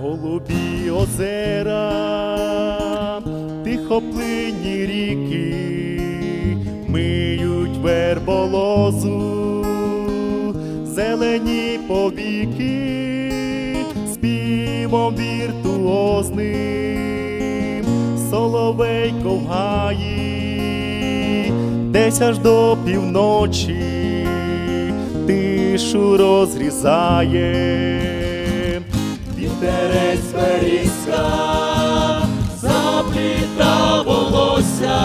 Голубі озера, тихоплинні ріки, миють верболозу, зелені повіки, співом віртуозним, соловейко в гаї, десь аж до півночі, тишу розрізає. Вітерець берізка запліта волосся,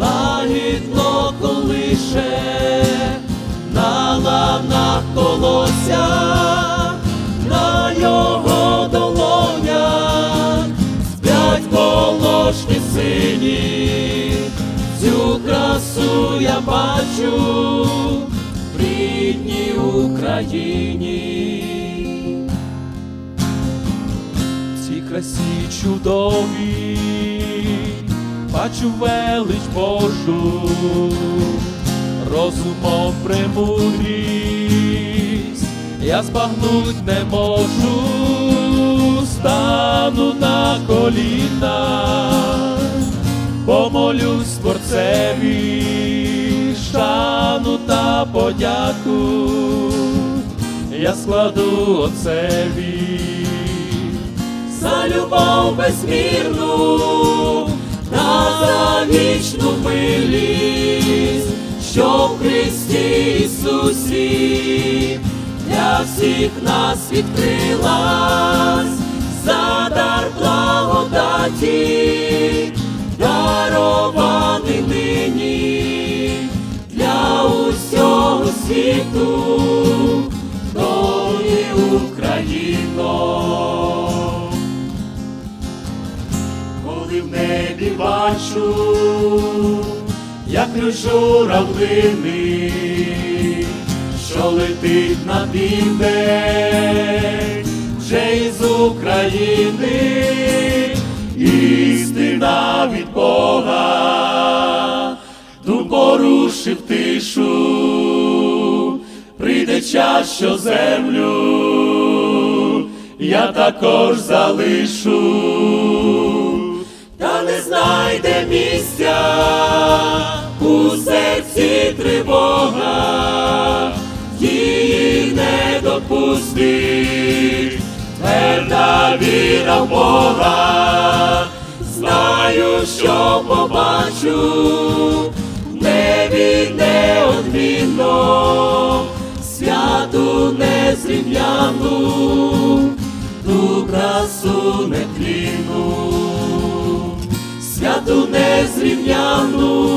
лагідно колише сині, цю красу я бачу в рідній Україні. цій красі чудовій, бачу велич Божу, розумом премудрість, я збагнуть не можу, стану на коліна, помолюсь творцеві, шану та подяку, я складу отцеві. За любов безмірну та за вічну милість, що в Христі Ісусі для всіх нас відкрилась, за дар благодаті, Україно. Коли в небі бачу, як журавлини, що летить на південь, вже із України, істина від Бога, Дух порушив тишу, прийде землю я також залишу. Та не знайде місця у серці тривога, її не допустить, тверда віра в Бога, знаю, що побачу, в небі неодмінно, святу незрівняну, ту красу нетлінну святу незрівняну,